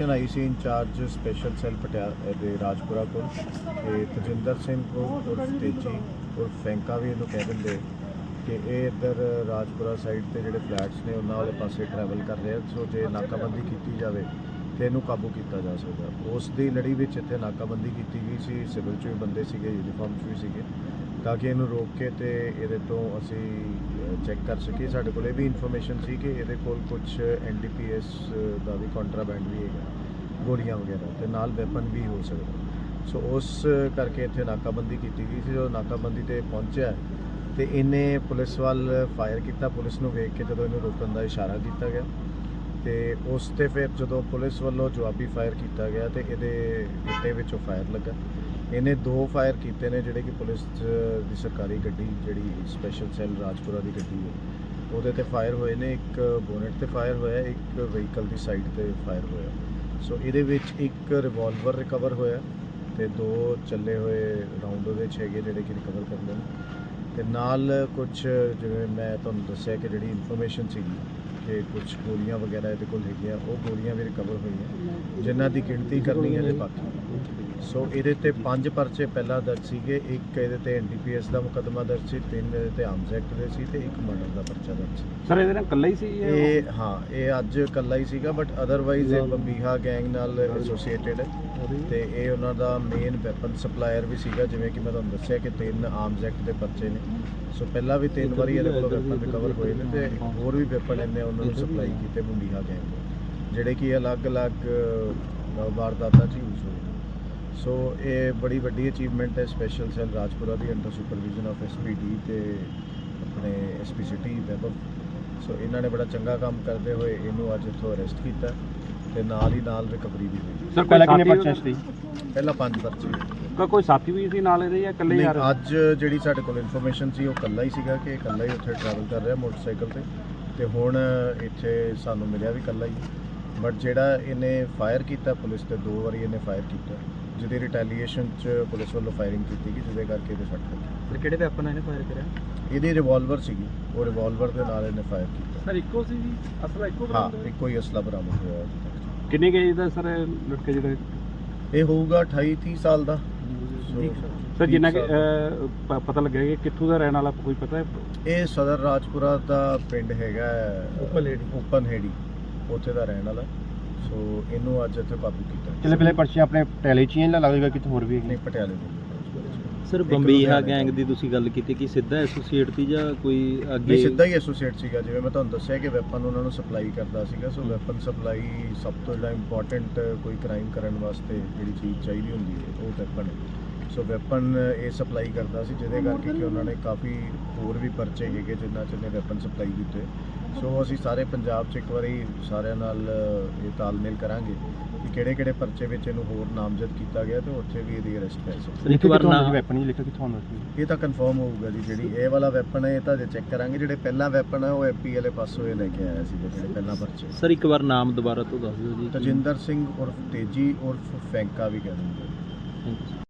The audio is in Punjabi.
Information I C incharge special cell Patiala ਦੇ ਰਾਜਪੁਰਾ ਕੋਲ। ਤੇ ਤਜਿੰਦਰ ਸਿੰਘ ਕੋਲ, ਉਰਫ ਤੇਜੀ, ਉਰਫ ਫੈਂਕਾ ਵੀ ਇਹਨੂੰ ਕਹਿ ਦਿੰਦੇ। ਕਿ ਇਹ ਇੱਧਰ ਰਾਜਪੁਰਾ ਸਾਈਡ ਤੇ ਜਿਹੜੇ ਫਲੈਟਸ ਨੇ, ਉਹਨਾਂ ਵਾਲੇ ਪਾਸੇ ਟਰੈਵਲ ਕਰ ਰਿਹਾ ਸੋ ਜੇ ਨਾਕਾਬੰਦੀ ਕੀਤੀ ਜਾਵੇ, ਤੇ ਇਹਨੂੰ ਕਾਬੂ ਕੀਤਾ ਜਾ ਸਕਦਾ। ਉਸ ਦੀ ਲੜੀ ਵਿੱਚ ਇੱਥੇ ਨਾਕਾਬੰਦੀ ਕੀਤੀ ਗਈ ਸੀ। ਸਿਵਲ ਚ ਵੀ ਬੰਦੇ ਸੀਗੇ ਯੂਨੀਫਾਰਮ ਚ ਵੀ ਸੀਗੇ। ਤਾਂ ਕਿ ਇਹਨੂੰ ਰੋਕ ਕੇ ਤੇ ਇਹਦੇ ਤੋਂ ਅਸੀਂ ਚੈੱਕ ਕਰ ਸਕੀਏ। ਸਾਡੇ ਕੋਲ ਇਹ ਵੀ ਇਨਫੋਰਮੇਸ਼ਨ ਸੀ ਕਿ ਇਹਦੇ ਕੋਲ ਕੁਝ ਐਨਡੀਪੀਐਸ ਦਾ ਵੀ ਕੰਟਰਾਬੈਂਡ ਵੀ ਹੈਗਾ, ਗੋਲੀਆਂ ਵਗੈਰਾ, ਤੇ ਨਾਲ ਵੈਪਨ ਵੀ ਹੋ ਸਕਦਾ। ਸੋ ਉਸ ਕਰਕੇ ਇੱਥੇ ਨਾਕਾਬੰਦੀ ਕੀਤੀ ਗਈ ਸੀ। ਜਦੋਂ ਨਾਕਾਬੰਦੀ ਤੇ ਪਹੁੰਚਿਆ ਤੇ ਇਹਨੇ ਪੁਲਿਸ ਵੱਲ ਫਾਇਰ ਕੀਤਾ। ਪੁਲਿਸ ਨੂੰ ਵੇਖ ਕੇ ਜਦੋਂ ਇਹਨੂੰ ਰੋਕਣ ਦਾ ਇਸ਼ਾਰਾ ਕੀਤਾ ਗਿਆ ਤੇ ਉਸ ਤੇ ਫਿਰ ਜਦੋਂ ਪੁਲਿਸ ਵੱਲੋਂ ਜਵਾਬੀ ਫਾਇਰ ਕੀਤਾ ਗਿਆ ਤੇ ਇਹਦੇ ਗਿੱਟੇ ਵਿੱਚੋਂ ਫਾਇਰ ਲੱਗਾ। ਇਹਨੇ ਦੋ ਫਾਇਰ ਕੀਤੇ ਨੇ ਜਿਹੜੇ ਕਿ ਪੁਲਿਸ ਦੀ ਸਰਕਾਰੀ ਗੱਡੀ, ਜਿਹੜੀ ਸਪੈਸ਼ਲ ਸੈੱਲ ਰਾਜਪੁਰਾ ਦੀ ਗੱਡੀ ਹੈ। ਉਹਦੇ ਤੇ ਫਾਇਰ ਹੋਏ ਨੇ, ਇੱਕ ਬੋਨਟ ਤੇ ਫਾਇਰ ਹੋਇਆ, ਇੱਕ ਵਹੀਕਲ ਦੀ ਸਾਈਡ ਤੇ ਫਾਇਰ ਹੋਇਆ। ਸੋ ਇਹਦੇ ਵਿੱਚ ਇੱਕ ਰਿਵਾਲਵਰ ਰਿਕਵਰ ਹੋਇਆ ਤੇ ਦੋ ਚੱਲੇ ਹੋਏ ਰਾਉਂਡ ਉਹਦੇ 'ਚ ਹੈਗੇ ਜਿਹੜੇ ਕਿ ਰਿਕਵਰ ਕਰਦੇ ਨੇ। ਤੇ ਨਾਲ ਕੁਝ ਜਿਵੇਂ ਮੈਂ ਤੁਹਾਨੂੰ ਦੱਸਿਆ ਕਿ ਜਿਹੜੀ ਇਨਫੋਰਮੇਸ਼ਨ ਸੀਗੀ ਕਿ ਕੁਝ ਗੋਲੀਆਂ ਵਗੈਰਾ ਇਹਦੇ ਕੋਲ ਹੈਗੀਆਂ ਉਹ ਗੋਲੀਆਂ ਵੀ ਰਿਕਵਰ ਹੋਈਆਂ। ਜਿਨ੍ਹਾਂ ਦੀ ਗਿਣਤੀ ਕਰਨੀ ਹੈ ਜੇ ਬਾਕੀ। ਸੋ ਇਹਦੇ ਤੇ ਪੰਜ ਪਰਚੇ ਪਹਿਲਾਂ ਦਰਜ ਸੀਗੇ ਇੱਕ ਇਹਦੇ ਤੇ ਐਨਡੀਪੀਐਸ ਦਾ ਮੁਕੱਦਮਾ ਦਰਜ ਸੀ ਤਿੰਨ ਇਹਦੇ ਤੇ ਆਰਮਸ ਐਕਟ ਦੇ ਸੀ ਤੇ ਇੱਕ ਮਰਡਰ ਦਾ ਪਰਚਾ ਦਰਜ ਸੀ। ਸਰ ਇਹਦੇ ਨਾਲ ਇਕੱਲਾ ਹੀ ਸੀ ਇਹ? ਇਹ ਹਾਂ ਇਹ ਅੱਜ ਇਕੱਲਾ ਹੀ ਸੀਗਾ ਬਟ ਅਦਰਵਾਈਜ਼ ਇਹ ਬੰਬੀਹਾ ਗੈਂਗ ਨਾਲ ਐਸੋਸੀਏਟਡ ਹੈ। ਤੇ ਇਹ ਉਹਨਾਂ ਦਾ ਮੇਨ ਵੈਪਨ ਸਪਲਾਇਰ ਵੀ ਸੀਗਾ ਜਿਵੇਂ ਕਿ ਮੈਂ ਤੁਹਾਨੂੰ ਦੱਸਿਆ ਕਿ ਤਿੰਨ ਆਰਮਸ ਐਕਟ ਦੇ ਪਰਚੇ ਨੇ। ਸੋ ਪਹਿਲਾਂ ਵੀ ਤਿੰਨ ਵਾਰੀ ਇਹਦੇ ਕੋਲੋਂ ਵੈਪਨ ਰਿਕਵਰ ਹੋਏ ਨੇ ਤੇ ਹੋਰ ਵੀ ਵੈਪਨ ਇਹਨੇ ਉਹਨਾਂ ਨੂੰ ਸਪਲਾਈ ਕੀਤੇ ਬੰਬੀਹਾ ਗੈਂਗ ਨੂੰ ਜਿਹੜੇ ਕਿ ਅਲੱਗ-ਅਲੱਗ ਵਾਰਦਾਤਾਂ 'ਚ ਯੂਜ਼ ਹੋਏ ਸੋ ਇਹ ਬੜੀ ਵੱਡੀ ਅਚੀਵਮੈਂਟ ਹੈ ਸਪੈਸ਼ਲ ਸੈੱਲ ਰਾਜਪੁਰਾ ਦੀ ਅੰਡਰ ਸੁਪਰਵਿਜ਼ਨ ਆਫ ਐਸਪੀਡੀ ਤੇ ਆਪਣੇ ਐਸਪੀ ਸਿਟੀ ਵੈਬਬ ਸੋ ਇਹਨਾਂ ਨੇ ਬੜਾ ਚੰਗਾ ਕੰਮ ਕਰਦੇ ਹੋਏ ਇਹਨੂੰ ਅੱਜ ਇੱਥੋਂ ਅਰੈਸਟ ਕੀਤਾ ਤੇ ਨਾਲ ਹੀ ਨਾਲ ਰਿਕਵਰੀ ਵੀ ਹੋਈ। ਸਰ ਪਹਿਲਾਂ ਕਿੰਨੇ ਪਰਚੇ ਸੀ? ਪਹਿਲਾਂ ਪੰਜ ਪਰਚੇ। ਕੋ ਕੋਈ ਸਾਥੀ ਵੀ ਸੀ ਨਾਲ ਇਹਦੇ ਜਾਂ ਇਕੱਲੇ ਨਹੀਂ, ਯਾਰ? ਅੱਜ ਜਿਹੜੀ ਸਾਡੇ ਕੋਲ ਇਨਫੋਰਮੇਸ਼ਨ ਸੀ ਉਹ ਇਕੱਲਾ ਹੀ ਸੀਗਾ ਕਿ ਇਕੱਲਾ ਹੀ ਉੱਥੇ ਟਰੈਵਲ ਕਰ ਰਿਹਾ ਮੋਟਰਸਾਈਕਲ ਤੇ। ਤੇ ਹੁਣ ਇੱਥੇ ਸਾਨੂੰ ਮਿਲਿਆ ਵੀ ਇਕੱਲਾ ਹੀ। ਬਟ ਜਿਹੜਾ ਇਹਨੇ ਫਾਇਰ ਕੀਤਾ ਪੁਲਿਸ ਤੇ ਦੋ ਵਾਰੀ ਇਹਨੇ ਫਾਇਰ ਕੀਤਾ। ਜਿਹਦੀ ਰਿਟੈਲੀਏਸ਼ਨ ਚ ਪੁਲਿਸ ਵੱਲੋਂ ਫਾਇਰਿੰਗ ਕੀਤੀ ਗਈ ਜਿਹਦੇ ਕਰਕੇ ਇਹਦੇ ਸੱਟ ਲੱਗੀ। ਸਰ ਕਿਹੜੇ ਵੈਪਨ ਇਹਨੇ ਫਾਇਰ ਕਰਿਆ? ਇਹਦੀ ਰਿਵਾਲਵਰ ਸੀਗੀ। ਉਹ ਰਿਵਾਲਵਰ ਦੇ ਨਾਲ ਇਹਨੇ ਫਾਇਰ ਕੀਤਾ। ਸਰ ਇੱਕੋ ਸੀ ਜੀ? ਅਸਲਾ ਇੱਕੋ ਹਾਂ ਇੱਕੋ ਹੀ ਅਸਲਾ ਬਰਾਮਦ ਹੋਇਆ ਕਿੰਨੇ ਗਏ ਦਾ ਸਰ ਲੜਕੇ ਜਿਹੜੇ? ਇਹ ਹੋਊਗਾ 28 30 ਸਾਲ ਦਾ। ਸਰ ਜਿੰਨਾ ਕਿ ਅਹ, ਪ- ਪਤਾ ਲੱਗਿਆ ਕਿ ਕਿੱਥੋਂ ਦਾ ਰਹਿਣ ਵਾਲਾ ਕੋਈ ਪਤਾ ਹੈ? ਇਹ ਸਦਰ ਰਾਜਪੁਰਾ ਦਾ ਪਿੰਡ ਹੈਗਾ ਓਪਨ ਹੇੜੀ। ਓਪਨ ਹੇੜੀ। ਉੱਥੇ ਦਾ ਰਹਿਣ ਵਾਲਾ। ਸੋ ਇਹਨੂੰ ਅੱਜ ਇੱਥੇ ਕਾਬੂ ਕੀਤਾ ਚਲੇ ਪਹਿਲੇ ਪਰਚੇ ਆਪਣੇ ਟੈਲੇ ਚ ਹੀ ਨਾ ਲੱਗੇਗਾ ਕਿਤੇ ਹੋਰ ਵੀ ਨਹੀਂ ਪਟਿਆਲੇ ਦੇ। ਸਰ ਬੰਬੀਹਾ ਗੈਂਗ ਤੋਂ। ਦੀ ਤੁਸੀਂ ਗੱਲ ਕੀਤੀ ਕਿ ਸਿੱਧਾ ਐਸੋਸੀਏਟ ਸੀ ਜਾਂ ਕੋਈ ਅੱਗੇ? ਨਹੀਂ ਸਿੱਧਾ ਹੀ ਐਸੋਸੀਏਟ ਸੀਗਾ। ਜਿਵੇਂ ਮੈਂ ਤੁਹਾਨੂੰ ਦੱਸਿਆ ਕਿ ਵੈਪਨ ਉਹਨਾਂ ਨੂੰ ਸਪਲਾਈ ਕਰਦਾ ਸੀਗਾ। ਸੋ ਵੈਪਨ ਸਪਲਾਈ ਸਭ ਤੋਂ ਜਿਹੜਾ ਇੰਪੋਰਟੈਂਟ ਕੋਈ ਕ੍ਰਾਈਮ ਕਰਨ ਵਾਸਤੇ ਜਿਹੜੀ ਚੀਜ਼ ਚਾਹੀਦੀ ਹੁੰਦੀ ਹੈ ਉਹ ਵੈਪਨ ਹੈ। ਸੋ ਵੈਪਨ ਇਹ ਸਪਲਾਈ ਕਰਦਾ ਸੀ ਜਿਹਦੇ ਕਰਕੇ ਕਿ ਉਹਨਾਂ ਨੇ ਕਾਫੀ ਹੋਰ ਵੀ ਪਰਚੇ ਹੈਗੇ ਜਿਨ੍ਹਾਂ ਚ ਇਹਨੇ ਵੈਪਨ ਸਪਲਾਈ ਕੀਤੇ। ਸੋ ਅਸੀਂ ਸਾਰੇ ਪੰਜਾਬ 'ਚ ਇੱਕ ਵਾਰੀ ਸਾਰਿਆਂ ਨਾਲ ਇਹ ਤਾਲਮੇਲ ਕਰਾਂਗੇ ਕਿ ਕਿਹੜੇ ਕਿਹੜੇ ਪਰਚੇ ਵਿੱਚ ਇਹਨੂੰ ਹੋਰ ਨਾਮਜ਼ਦ ਕੀਤਾ ਗਿਆ ਤੇ ਉੱਥੇ ਵੀ ਇਹਦੀ ਅਰੈਸਟ ਪੈ ਸਕਦੀ ਇੱਕ ਵਾਰ ਨਾ ਵੈਪਨ ਹੀ ਲਿਖਿਆ ਕਿੱਥੋਂ ਆਉਂਦਾ ਸੀ? ਇਹ ਤਾਂ ਕਨਫਰਮ ਹੋਊਗਾ ਜੀ ਜਿਹੜੀ ਇਹ ਵਾਲਾ ਵੈਪਨ ਹੈ ਇਹ ਤਾਂ ਜੇ ਚੈੱਕ ਕਰਾਂਗੇ ਜਿਹੜੇ ਪਹਿਲਾ ਵੈਪਨ ਹੈ ਉਹ ਐਮਪੀ ਵਾਲੇ ਪਾਸੋਂ ਇਹ ਲੈ ਕੇ ਆਇਆ ਸੀ ਜਿਹੜੇ ਪਹਿਲਾ ਪਰਚੇ। ਸਰ ਇੱਕ ਵਾਰ ਨਾਮ ਦੁਬਾਰਾ ਤੋਂ ਦੱਸ ਦਿਓ ਜੀ ਤਜਿੰਦਰ ਸਿੰਘ ਉਰਫ ਤੇਜੀ ਉਰਫ ਫੈਂਕਾ ਵੀ ਕਹਿੰਦੇ ਨੇ you, sir.